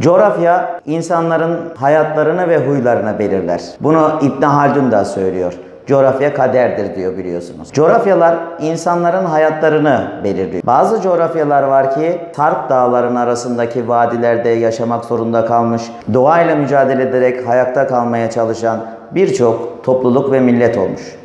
Coğrafya insanların hayatlarını ve huylarını belirler. Bunu İbn Haldun da söylüyor. Coğrafya kaderdir diyor biliyorsunuz. Coğrafyalar insanların hayatlarını belirliyor. Bazı coğrafyalar var ki Sarp dağların arasındaki vadilerde yaşamak zorunda kalmış, doğayla mücadele ederek hayatta kalmaya çalışan birçok topluluk ve millet olmuş.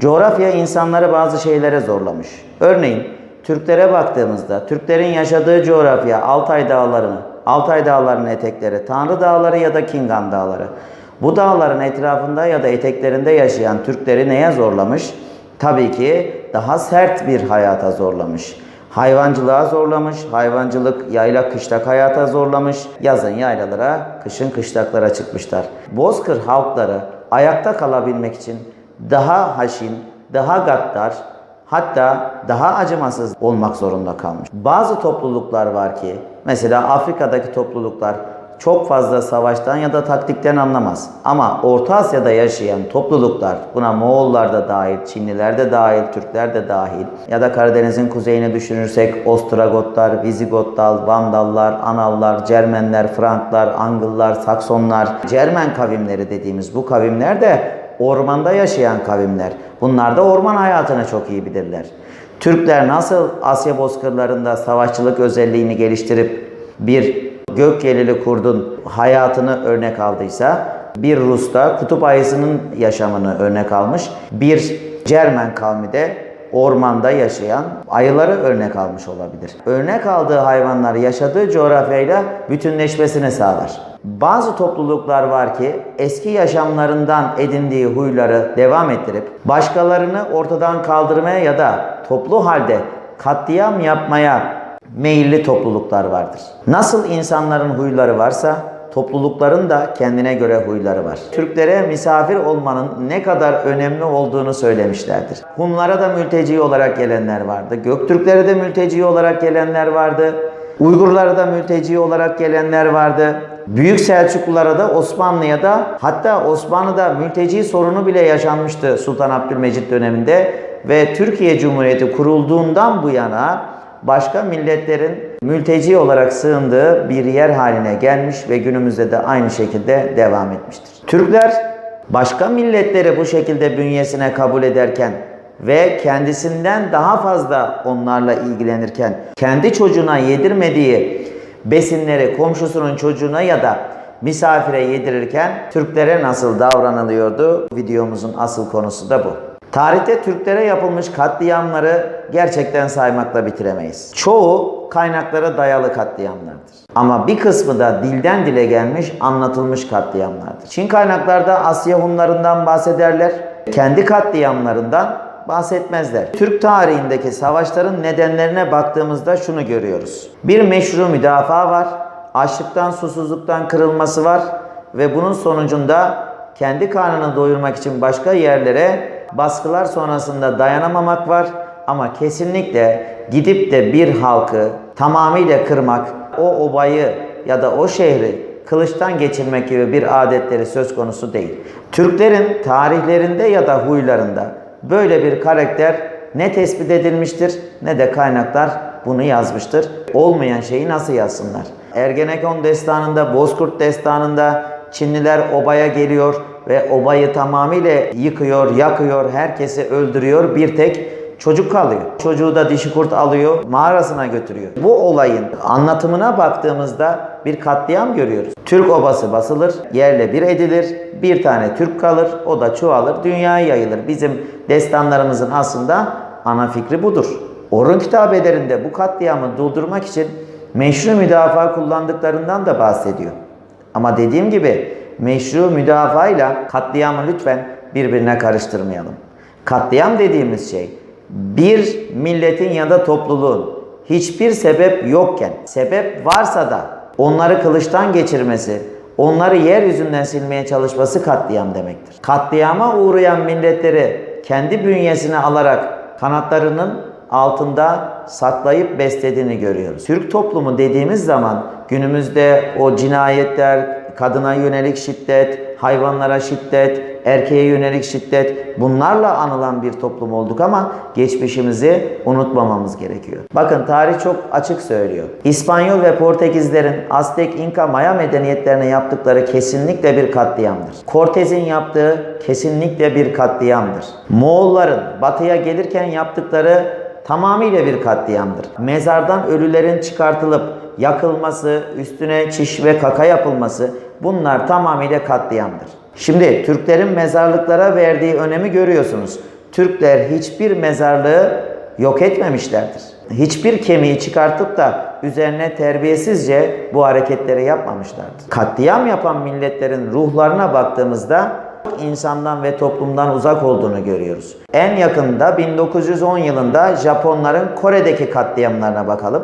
Coğrafya insanları bazı şeylere zorlamış. Örneğin Türklere baktığımızda Türklerin yaşadığı coğrafya Altay Dağları'nı, Altay Dağları'nın etekleri, Tanrı Dağları ya da Kingan Dağları. Bu dağların etrafında ya da eteklerinde yaşayan Türkleri neye zorlamış? Tabii ki daha sert bir hayata zorlamış. Hayvancılığa zorlamış, hayvancılık yayla kışlak hayata zorlamış, yazın yaylalara, kışın kışlaklara çıkmışlar. Bozkır halkları ayakta kalabilmek için daha haşin, daha gaddar, hatta daha acımasız olmak zorunda kalmış. Bazı topluluklar var ki, mesela Afrika'daki topluluklar çok fazla savaştan ya da taktikten anlamaz. Ama Orta Asya'da yaşayan topluluklar, buna Moğollar da dahil, Çinliler de dahil, Türkler de dahil ya da Karadeniz'in kuzeyini düşünürsek Ostrogotlar, Vizigotlar, Vandallar, Anallar, Cermenler, Franklar, Angıllar, Saksonlar, Cermen kavimleri dediğimiz bu kavimler de ormanda yaşayan kavimler. Bunlar da orman hayatını çok iyi bilirler. Türkler nasıl Asya bozkırlarında savaşçılık özelliğini geliştirip bir gök yelili kurdun hayatını örnek aldıysa bir Rus'ta kutup ayısının yaşamını örnek almış. Bir Cermen kavmi de ormanda yaşayan ayıları örnek almış olabilir. Örnek aldığı hayvanlar yaşadığı coğrafyayla bütünleşmesini sağlar. Bazı topluluklar var ki eski yaşamlarından edindiği huyları devam ettirip başkalarını ortadan kaldırmaya ya da toplu halde katliam yapmaya meyilli topluluklar vardır. Nasıl insanların huyları varsa toplulukların da kendine göre huyları var. Türklere misafir olmanın ne kadar önemli olduğunu söylemişlerdir. Hunlara da mülteci olarak gelenler vardı. Göktürklere de mülteci olarak gelenler vardı. Uygurlara da mülteci olarak gelenler vardı. Büyük Selçuklulara da Osmanlı'ya da hatta Osmanlı'da mülteci sorunu bile yaşanmıştı Sultan Abdülmecit döneminde ve Türkiye Cumhuriyeti kurulduğundan bu yana başka milletlerin mülteci olarak sığındığı bir yer haline gelmiş ve günümüzde de aynı şekilde devam etmiştir. Türkler başka milletleri bu şekilde bünyesine kabul ederken ve kendisinden daha fazla onlarla ilgilenirken kendi çocuğuna yedirmediği besinleri komşusunun çocuğuna ya da misafire yedirirken Türklere nasıl davranılıyordu? Videomuzun asıl konusu da bu. Tarihte Türklere yapılmış katliamları gerçekten saymakla bitiremeyiz. Çoğu kaynaklara dayalı katliamlardır. Ama bir kısmı da dilden dile gelmiş, anlatılmış katliamlardır. Çin kaynaklarda Asya Hunlarından bahsederler. Kendi katliamlarından bahsetmezler. Türk tarihindeki savaşların nedenlerine baktığımızda şunu görüyoruz. Bir meşru müdafaa var, açlıktan, susuzluktan kırılması var ve bunun sonucunda kendi karnını doyurmak için başka yerlere baskılar sonrasında dayanamamak var ama kesinlikle gidip de bir halkı tamamıyla kırmak, o obayı ya da o şehri kılıçtan geçirmek gibi bir adetleri söz konusu değil. Türklerin tarihlerinde ya da huylarında böyle bir karakter ne tespit edilmiştir ne de kaynaklar bunu yazmıştır. Olmayan şeyi nasıl yazsınlar? Ergenekon destanında, Bozkurt destanında Çinliler obaya geliyor ve obayı tamamıyla yıkıyor, yakıyor, herkesi öldürüyor. Bir tek çocuk kalıyor. Çocuğu da dişi kurt alıyor, mağarasına götürüyor. Bu olayın anlatımına baktığımızda bir katliam görüyoruz. Türk obası basılır, yerle bir edilir. Bir tane Türk kalır, o da çoğalır, dünyaya yayılır. Bizim destanlarımızın aslında ana fikri budur. Orhun kitabelerinde bu katliamı durdurmak için meşru müdafaa kullandıklarından da bahsediyor. Ama dediğim gibi meşru müdafaa ile katliamı lütfen birbirine karıştırmayalım. Katliam dediğimiz şey bir milletin ya da topluluğun hiçbir sebep yokken, sebep varsa da onları kılıçtan geçirmesi, onları yeryüzünden silmeye çalışması katliam demektir. Katliama uğrayan milletleri kendi bünyesine alarak kanatlarının altında saklayıp beslediğini görüyoruz. Türk toplumu dediğimiz zaman günümüzde o cinayetler, kadına yönelik şiddet, hayvanlara şiddet, erkeğe yönelik şiddet bunlarla anılan bir toplum olduk ama geçmişimizi unutmamamız gerekiyor. Bakın tarih çok açık söylüyor. İspanyol ve Portekizlerin Aztek, İnka, Maya medeniyetlerine yaptıkları kesinlikle bir katliamdır. Cortez'in yaptığı kesinlikle bir katliamdır. Moğolların batıya gelirken yaptıkları tamamıyla bir katliamdır. Mezardan ölülerin çıkartılıp yakılması, üstüne çiş ve kaka yapılması bunlar tamamıyla katliamdır. Şimdi Türklerin mezarlıklara verdiği önemi görüyorsunuz. Türkler hiçbir mezarlığı yok etmemişlerdir. Hiçbir kemiği çıkartıp da üzerine terbiyesizce bu hareketleri yapmamışlardır. Katliam yapan milletlerin ruhlarına baktığımızda insandan ve toplumdan uzak olduğunu görüyoruz. En yakında 1910 yılında Japonların Kore'deki katliamlarına bakalım.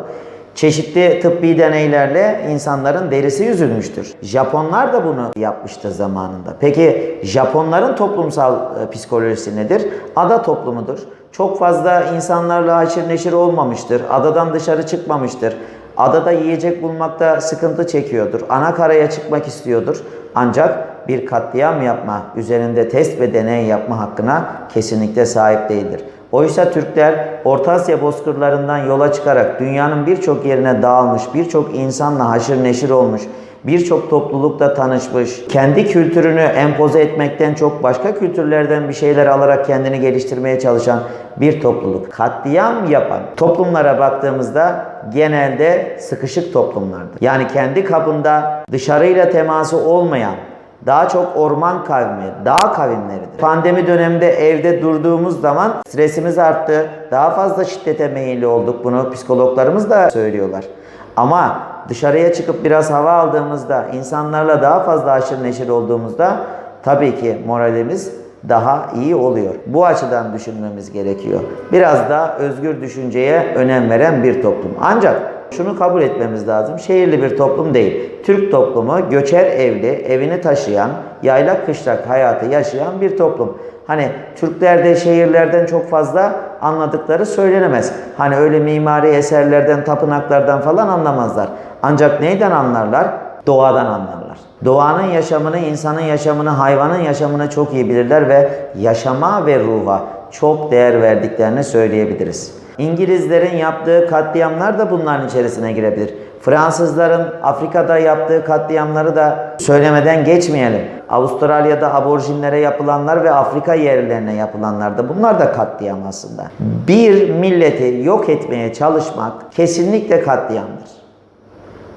Çeşitli tıbbi deneylerle insanların derisi yüzülmüştür. Japonlar da bunu yapmıştır zamanında. Peki Japonların toplumsal e, psikolojisi nedir? Ada toplumudur. Çok fazla insanlarla haşır neşir olmamıştır. Adadan dışarı çıkmamıştır. Adada yiyecek bulmakta sıkıntı çekiyordur. Ana karaya çıkmak istiyordur. Ancak bir katliam yapma, üzerinde test ve deney yapma hakkına kesinlikle sahip değildir. Oysa Türkler Orta Asya bozkırlarından yola çıkarak dünyanın birçok yerine dağılmış, birçok insanla haşır neşir olmuş, birçok toplulukla tanışmış, kendi kültürünü empoze etmekten çok başka kültürlerden bir şeyler alarak kendini geliştirmeye çalışan bir topluluk. Katliam yapan toplumlara baktığımızda genelde sıkışık toplumlardır. Yani kendi kabında dışarıyla teması olmayan, daha çok orman kavmi, dağ kavimleridir. Pandemi döneminde evde durduğumuz zaman stresimiz arttı. Daha fazla şiddete meyilli olduk. Bunu psikologlarımız da söylüyorlar. Ama dışarıya çıkıp biraz hava aldığımızda, insanlarla daha fazla aşırı neşir olduğumuzda tabii ki moralimiz daha iyi oluyor. Bu açıdan düşünmemiz gerekiyor. Biraz daha özgür düşünceye önem veren bir toplum. Ancak şunu kabul etmemiz lazım. Şehirli bir toplum değil. Türk toplumu göçer evli, evini taşıyan, yaylak kışlak hayatı yaşayan bir toplum. Hani Türklerde şehirlerden çok fazla anladıkları söylenemez. Hani öyle mimari eserlerden, tapınaklardan falan anlamazlar. Ancak neyden anlarlar? Doğadan anlarlar. Doğanın yaşamını, insanın yaşamını, hayvanın yaşamını çok iyi bilirler ve yaşama ve ruha çok değer verdiklerini söyleyebiliriz. İngilizlerin yaptığı katliamlar da bunların içerisine girebilir. Fransızların Afrika'da yaptığı katliamları da söylemeden geçmeyelim. Avustralya'da aborjinlere yapılanlar ve Afrika yerlilerine yapılanlar da bunlar da katliam aslında. Bir milleti yok etmeye çalışmak kesinlikle katliamdır.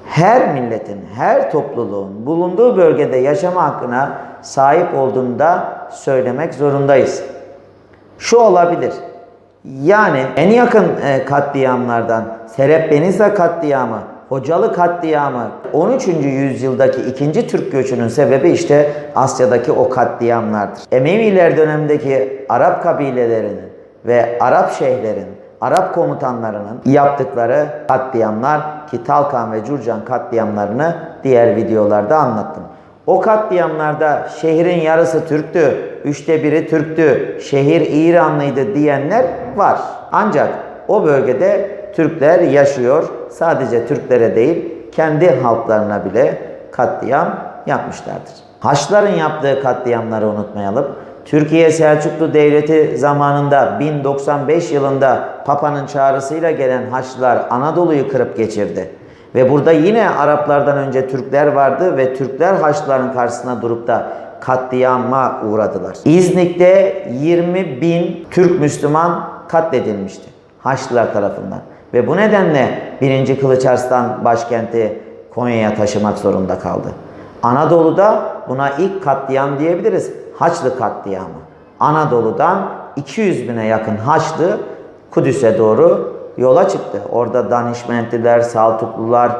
Her milletin, her topluluğun bulunduğu bölgede yaşama hakkına sahip olduğunu da söylemek zorundayız. Şu olabilir. Yani en yakın e, katliamlardan Serebrenisa katliamı, Hocalı katliamı 13. yüzyıldaki ikinci Türk göçünün sebebi işte Asya'daki o katliamlardır. Emeviler dönemindeki Arap kabilelerinin ve Arap şeyhlerin, Arap komutanlarının yaptıkları katliamlar ki Talkan ve Curcan katliamlarını diğer videolarda anlattım. O katliamlarda şehrin yarısı Türktü, üçte biri Türktü, şehir İranlıydı diyenler var. Ancak o bölgede Türkler yaşıyor. Sadece Türklere değil, kendi halklarına bile katliam yapmışlardır. Haçlıların yaptığı katliamları unutmayalım. Türkiye Selçuklu Devleti zamanında 1095 yılında Papa'nın çağrısıyla gelen Haçlılar Anadolu'yu kırıp geçirdi. Ve burada yine Araplardan önce Türkler vardı ve Türkler Haçlıların karşısına durup da katliama uğradılar. İznik'te 20 bin Türk Müslüman katledilmişti Haçlılar tarafından. Ve bu nedenle 1. Kılıç Arslan başkenti Konya'ya taşımak zorunda kaldı. Anadolu'da buna ilk katliam diyebiliriz. Haçlı katliamı. Anadolu'dan 200 bine yakın Haçlı Kudüs'e doğru yola çıktı. Orada Danişmentliler, Saltuklular,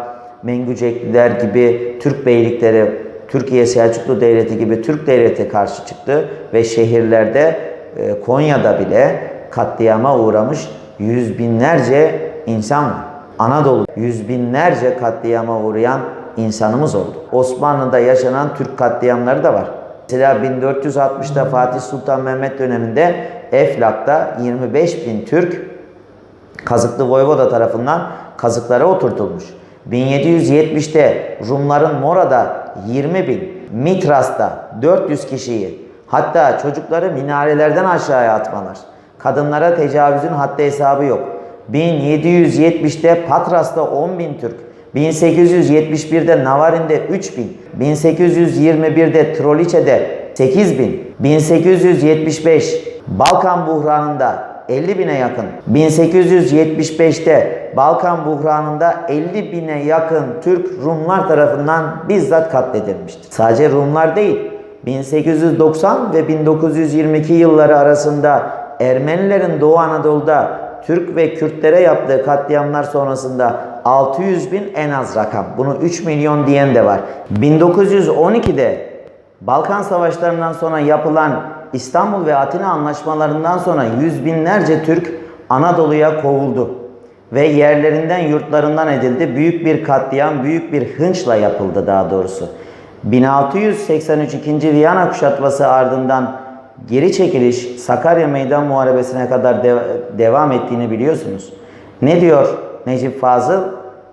Mengücekliler gibi Türk beylikleri, Türkiye Selçuklu Devleti gibi Türk Devleti karşı çıktı ve şehirlerde e, Konya'da bile katliama uğramış yüz binlerce insan var. Anadolu yüz binlerce katliama uğrayan insanımız oldu. Osmanlı'da yaşanan Türk katliamları da var. Mesela 1460'da Fatih Sultan Mehmet döneminde Eflak'ta 25 bin Türk Kazıklı Voyvoda tarafından kazıklara oturtulmuş. 1770'te Rumların Mora'da 20 bin, Mitras'ta 400 kişiyi, Hatta çocukları minarelerden aşağıya atmalar. Kadınlara tecavüzün haddi hesabı yok. 1770'te Patras'ta 10 bin Türk, 1871'de Navarin'de 3 bin, 1821'de Troliçe'de 8 bin, 1875 Balkan buhranında 50 bine yakın, 1875'te Balkan buhranında 50 bine yakın Türk Rumlar tarafından bizzat katledilmiştir. Sadece Rumlar değil, 1890 ve 1922 yılları arasında Ermenilerin Doğu Anadolu'da Türk ve Kürtlere yaptığı katliamlar sonrasında 600 bin en az rakam. Bunu 3 milyon diyen de var. 1912'de Balkan Savaşlarından sonra yapılan İstanbul ve Atina anlaşmalarından sonra yüz binlerce Türk Anadolu'ya kovuldu ve yerlerinden yurtlarından edildi. Büyük bir katliam, büyük bir hınçla yapıldı daha doğrusu. 1683 2. Viyana kuşatması ardından geri çekiliş Sakarya Meydan Muharebesi'ne kadar de- devam ettiğini biliyorsunuz. Ne diyor Necip Fazıl?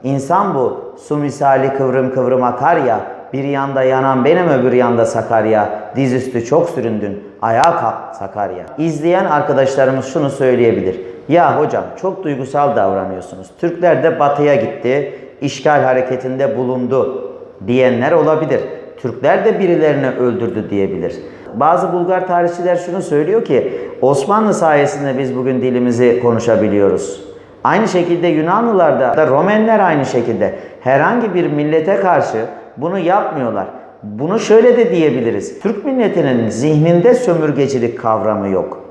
İnsan bu, su misali kıvrım kıvrım akar ya, bir yanda yanan benim öbür yanda Sakarya, dizüstü çok süründün, ayağa kalk Sakarya. İzleyen arkadaşlarımız şunu söyleyebilir. Ya hocam çok duygusal davranıyorsunuz. Türkler de batıya gitti, işgal hareketinde bulundu diyenler olabilir. Türkler de birilerini öldürdü diyebilir. Bazı Bulgar tarihçiler şunu söylüyor ki Osmanlı sayesinde biz bugün dilimizi konuşabiliyoruz. Aynı şekilde Yunanlılar da, da Romenler aynı şekilde herhangi bir millete karşı bunu yapmıyorlar. Bunu şöyle de diyebiliriz. Türk milletinin zihninde sömürgecilik kavramı yok.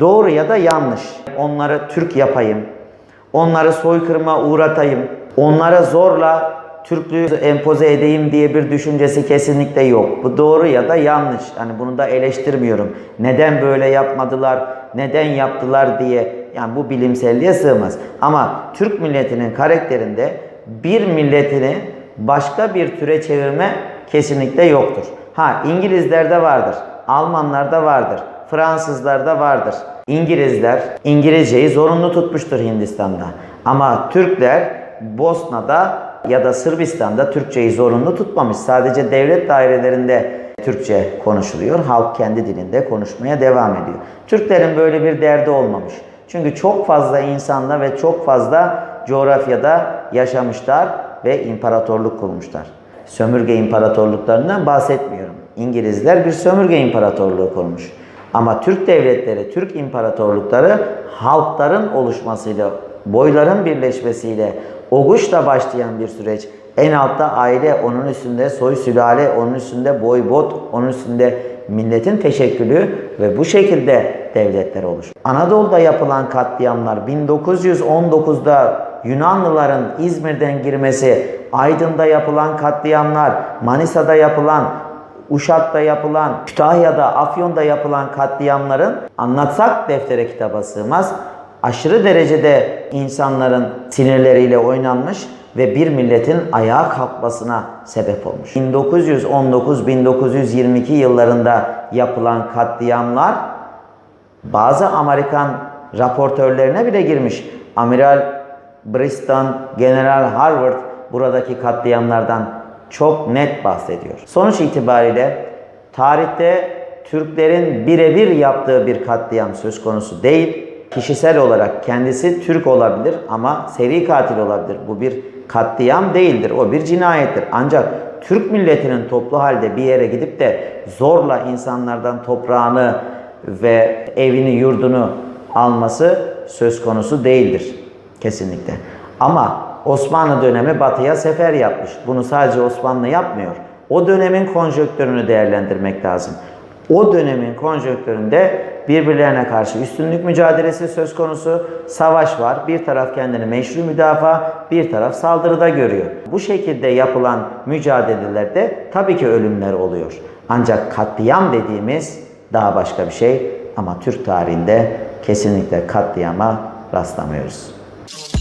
Doğru ya da yanlış. Onları Türk yapayım, onları soykırıma uğratayım, onlara zorla Türklüğü empoze edeyim diye bir düşüncesi kesinlikle yok. Bu doğru ya da yanlış. Hani bunu da eleştirmiyorum. Neden böyle yapmadılar, neden yaptılar diye. Yani bu bilimselliğe sığmaz. Ama Türk milletinin karakterinde bir milletini başka bir türe çevirme kesinlikle yoktur. Ha İngilizlerde vardır, Almanlarda vardır, Fransızlarda vardır. İngilizler İngilizceyi zorunlu tutmuştur Hindistan'da. Ama Türkler Bosna'da ya da Sırbistan'da Türkçeyi zorunlu tutmamış. Sadece devlet dairelerinde Türkçe konuşuluyor. Halk kendi dilinde konuşmaya devam ediyor. Türklerin böyle bir derdi olmamış. Çünkü çok fazla insanla ve çok fazla coğrafyada yaşamışlar ve imparatorluk kurmuşlar. Sömürge imparatorluklarından bahsetmiyorum. İngilizler bir sömürge imparatorluğu kurmuş. Ama Türk devletleri, Türk imparatorlukları halkların oluşmasıyla, boyların birleşmesiyle, Oğuş'la başlayan bir süreç. En altta aile, onun üstünde soy sülale, onun üstünde boy bot, onun üstünde milletin teşekkülü ve bu şekilde devletler oluşur. Anadolu'da yapılan katliamlar 1919'da Yunanlıların İzmir'den girmesi, Aydın'da yapılan katliamlar, Manisa'da yapılan Uşak'ta yapılan, Kütahya'da, Afyon'da yapılan katliamların anlatsak deftere kitaba sığmaz. Aşırı derecede insanların sinirleriyle oynanmış ve bir milletin ayağa kalkmasına sebep olmuş. 1919-1922 yıllarında yapılan katliamlar bazı Amerikan raportörlerine bile girmiş. Amiral Briston, General Harvard buradaki katliamlardan çok net bahsediyor. Sonuç itibariyle tarihte Türklerin birebir yaptığı bir katliam söz konusu değil. Kişisel olarak kendisi Türk olabilir ama seri katil olabilir. Bu bir katliam değildir. O bir cinayettir. Ancak Türk milletinin toplu halde bir yere gidip de zorla insanlardan toprağını ve evini, yurdunu alması söz konusu değildir. Kesinlikle. Ama Osmanlı dönemi batıya sefer yapmış. Bunu sadece Osmanlı yapmıyor. O dönemin konjonktürünü değerlendirmek lazım. O dönemin konjonktüründe birbirlerine karşı üstünlük mücadelesi söz konusu, savaş var. Bir taraf kendini meşru müdafaa, bir taraf saldırıda görüyor. Bu şekilde yapılan mücadelelerde tabii ki ölümler oluyor. Ancak katliam dediğimiz daha başka bir şey ama Türk tarihinde kesinlikle katliama rastlamıyoruz. Thank you.